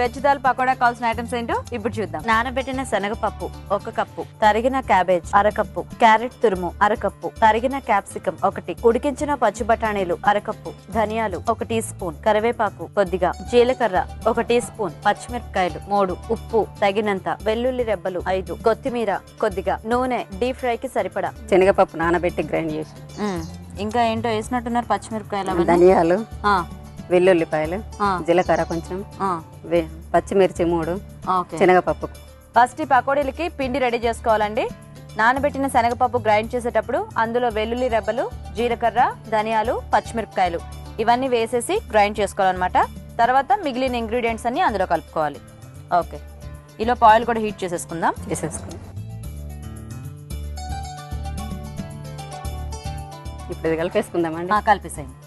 Veg dal pakoda కావాల్సిన items ఏంటో ఇప్పుడు చూద్దాం. నానబెట్టిన శనగపప్పు ఒక కప్పు తరిగిన క్యాబేజ్ అరకప్పు క్యారెట్ తురుము అరకప్పు తరిగిన క్యాప్సికం ఒకటి ఉడికించిన పచ్చి బఠానీలు అరకప్పు ధనియాలు ఒక టీ స్పూన్ కరివేపాకు కొద్దిగా జీలకర్ర ఒక టీ స్పూన్ పచ్చిమిరపకాయలు మూడు ఉప్పు తగినంత వెల్లుల్లి రెబ్బలు ఐదు కొత్తిమీర కొద్దిగా నూనె డీప్ ఫ్రై కి సరిపడా. శనగపప్పు నానబెట్టి గ్రైండ్ చేసి. ఇంకా ఏంటో వేసినట్టున్నారు పచ్చిమిరపకాయలు. ధనియాలు. వెల్లుల్లిపాయలు జీలకర్ర కొంచెం పచ్చిమిర్చి మూడు శనగపప్పు. ఫస్ట్ ఈ పకోడీలకి పిండి రెడీ చేసుకోవాలండి. నానబెట్టిన శనగపప్పు గ్రైండ్ చేసేటప్పుడు అందులో వెల్లుల్లి రెబ్బలు జీలకర్ర ధనియాలు పచ్చిమిరపకాయలు ఇవన్నీ వేసేసి గ్రైండ్ చేసుకోవాలన్నమాట. తర్వాత మిగిలిన ఇంగ్రీడియంట్స్ అన్ని అందులో కలుపుకోవాలి. ఓకే. ఈలో ఆయిల్ కూడా హీట్ చేసేసుకుందాం. చేసేసుకుని ఇప్పుడు కలిపేసుకుందామండి. కలిపేసేయండి.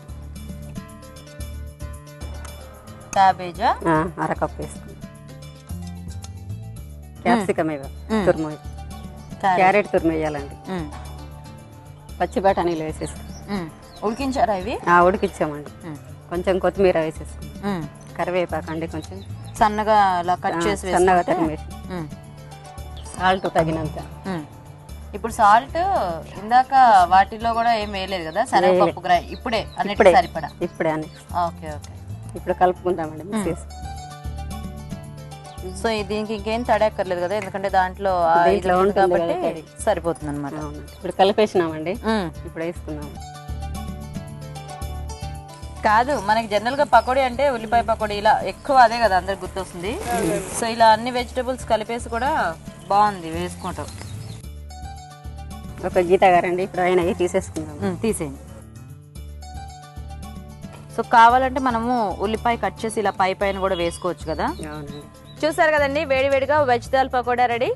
క్యాబేజా? అరకప్పు వేసుకుందాం క్యాప్సికమ్ ఇవ్వ. తురుము క్యారెట్. తురుము వేయాలండి. పచ్చి బఠానీలు వేసేసుకుందాం. ఉడికించారా ఇవి? ఉమ్, కొంచెం కొత్తిమీర వేసేసుకుందాం ఉమ్. కరివేపాకు అండి కొంచెం. సన్నగా అలా కట్ చేసి సన్నగా తరిమేసి. సాల్ట్ తగినంత. ఇప్పుడు సాల్ట్ ఇందాక వాటిల్లో కూడా ఏం వేయలేదు కదా? గ్రై ఇప్పుడే ఇప్పుడే. సరిపడా? ఇప్పుడే అని ఓకే ఓకే. ఇప్పుడు కలుపుకుందామండి మిక్స్ చేసి సో దీనికి ఇంకేం తడక్కర్లేదు కదా ఎందుకంటే దాంట్లో ఉంటుంది కాబట్టి. సరిపోతుంది అనమాట ఇప్పుడు కలిపేసినామండి. ఇప్పుడు వేసుకుందాం కాదు మనకి జనరల్గా పకోడీ అంటే ఉల్లిపాయ పకోడీ ఇలా ఎక్కువ అదే కదా అందరికి గుర్తొస్తుంది. సో ఇలా అన్ని వెజిటబుల్స్ కలిపేసి కూడా బాగుంది వేసుకుంటాం ఒక గీత గారండి ఇప్పుడు ఆయన తీసేసుకుందాం తీసేయండి. సో కావాలంటే మనము ఉల్లిపాయ కట్ చేసి ఇలా పై పైన కూడా వేసుకోవచ్చు కదా. చూసారు కదండి వేడి వేడిగా వెజ్ దాల్ పకోడా రెడీ?